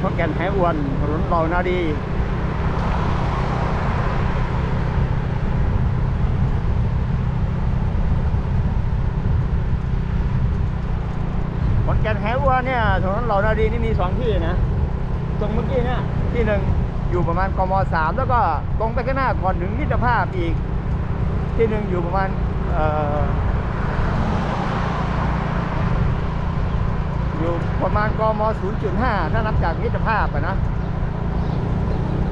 ขอนแก่นแหอวนถนนเหล่านาดีขอนแก่นแหอวนเนี่ยถนนเหล่านาดีนี่มีสองที่นะ ตรงเมื่อกี้เนี่ยที่หนึ่งอยู่ประมาณกมสามแล้วก็ตรงไปข้างหน้าก่อนถึงมิตรภาพอีก ที่หนึ่งอยู่ประมาณเอ่อ อยู่ประมาณกม 0.5 ถ้านับจากมิตรภาพอะนะ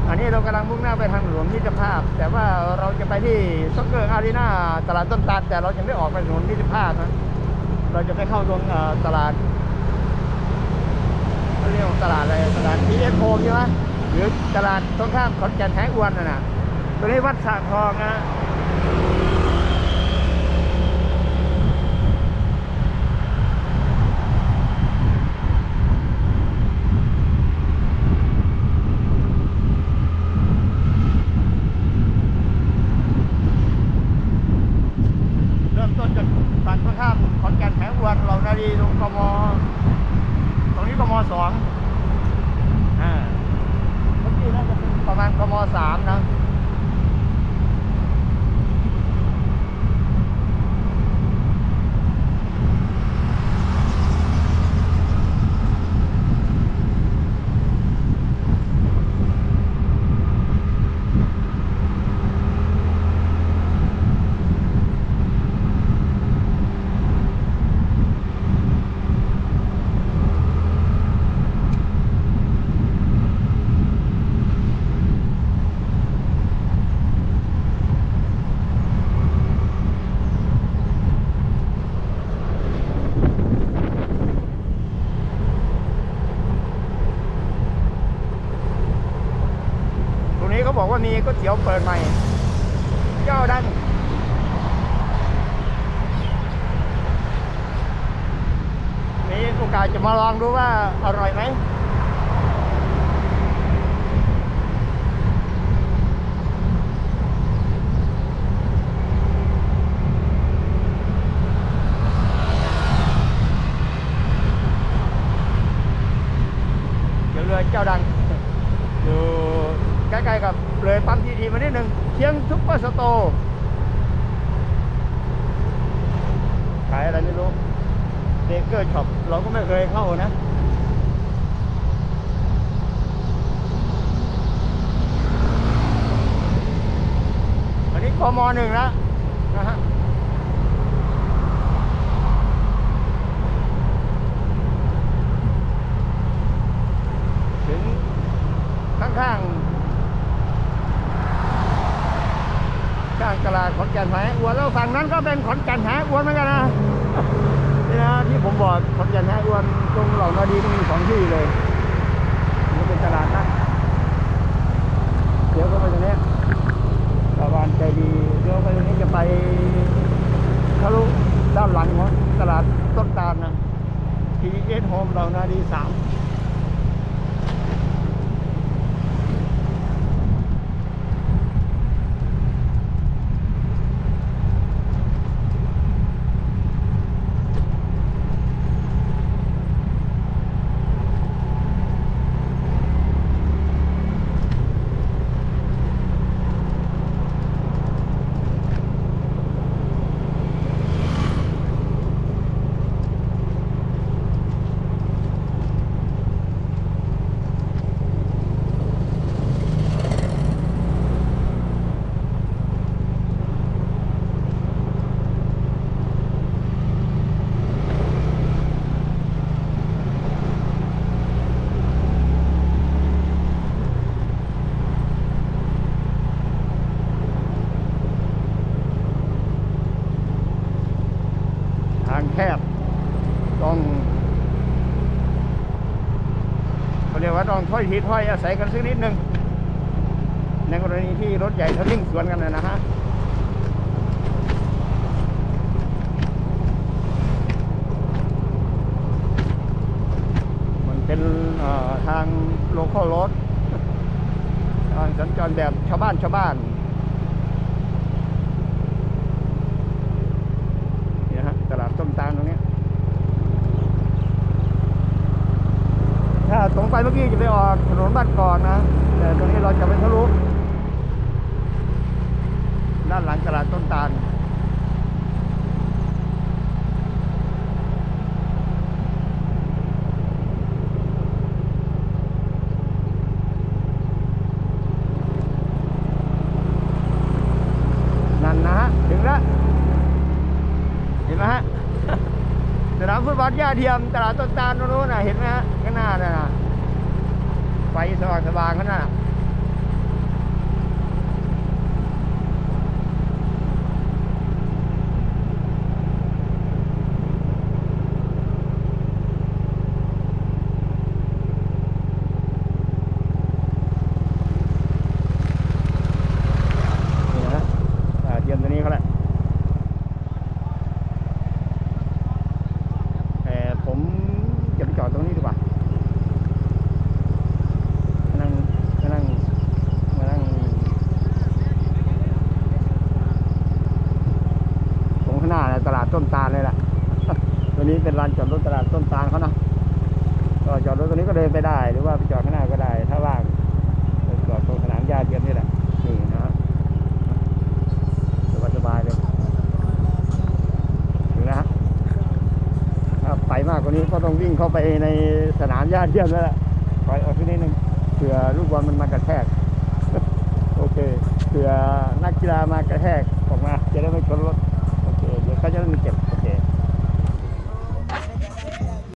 อันนี้เรากำลังมุ่งหน้าไปทางหลวงมิตรภาพ แต่ว่าเราจะไปที่ซ็อกเกอร์อารีนาตลาดต้นตาลแต่เรายังไม่ออกไปถนนมิตรภาพนะ เราจะไปเข้าตรงตลาดเขาเรียกตลาดอะไรตลาดพีเอสโใช่ไหมหรือตลาดตรงข้ามขอนแก่นแท้งอ้วนน่ะนะตัวนี้วัดสระทองนะเริ่มต้นจากฝั่งตรง ข้ามขอนแก่นแท้งอ้วนเรานาดีตรงกมตรงนี้กมสองอ่าเมื่อกี้น่าจะเป็นประมาณกมสามนะ บอกว่ามีก๋วยเตี๋ยวเปิดใหม่ เจ้าดังมีโอกาสจะมาลองดูว่าอร่อยไหม เดี๋ยวเรือเจ้าดัง อยู่ใกล้ๆกับเลยปั๊มทีทีมานิดหนึ่ง เชียงซุปเปอร์สโตร์ขายอะไรไม่รู้เบเกอร์ช็อปเราก็ไม่เคยเข้านะอันนี้กมหนึ่งแล้วนะฮะ ถึงข้างๆข้าง ตลาดขอนแก่นแหอวนแล้วฝั่งนั้นก็เป็นขอนแก่นแหอวนเหมือนกันนะนี่นะที่ผมบอกขอนแก่นแหอวนตรงเหล่านาดีก็มีสองที่เลยนี่เป็นตลาดนะเดี๋ยวก็ไปตรงนี้ชาวบ้านใจดีเดี๋ยวไปตรงนี้จะไปทะลุด้านหลังของตลาดต้นตาลนะ TS Home เหล่านาดีสาม ทางแคบ ต้องเขาเรียกว่าต้องถ้อยทีถ้อยอาศัยกันสักนิดนึง ในกรณีที่รถใหญ่เขาลิ่งสวนกันนะนะฮะมันเป็นทางโลคอลรถทางสัญจรแบบชาวบ้านชาวบ้าน เนี่ยฮะตลาด ตรงไปเมื่อมื่อกี้จะไปออกถนนบ้านก่อนนะ แต่ตรงนี้เราจะไปทะลุด้านหลังตลาดต้นตาล นั่นนะฮะถึงแล้วเห็นไหมฮะ สนามฟุตบอลย่าเทียมตลาดต้นตาลโนู้นน่ะเห็นไหมฮะข้างหน้าน่ะนะไฟสว่างสว่างข้างหน้านี่นะฮะตลาดเทียมตัวนี้เขาแหละ แต่ผมจะไปจอดตรงนี้ดีกว่ามานั่งมานั่งมานั่งตรงข้างหน้านะตลาดต้นตาลเลยแหละ ตัว นี้เป็นลานจอดรถตลาดต้นตาลเขานะก็จอดรถตรงนี้ก็เดินไปได้ หรือว่าไปจอดข้างหน้าก็ได้ ถ้าว่างจอดตรงสนามหญ้าเทียมนี่แหละนี่นะฮะสบายๆเลยถึงแล้วฮะถ้าไปมากกว่านี้ก็ต้องวิ่งเข้าไปในสนามหญ้าเทียมแล้วล่ะถอยออกทีนิดนึงเผื่อลูกบอลมันมากระแทกโอเคเผื่อนักกีฬามากระแทกออกมาจะได้ไม่ชนรถโอเคเดี๋ยวเขาจะได้ไม่เจ็บ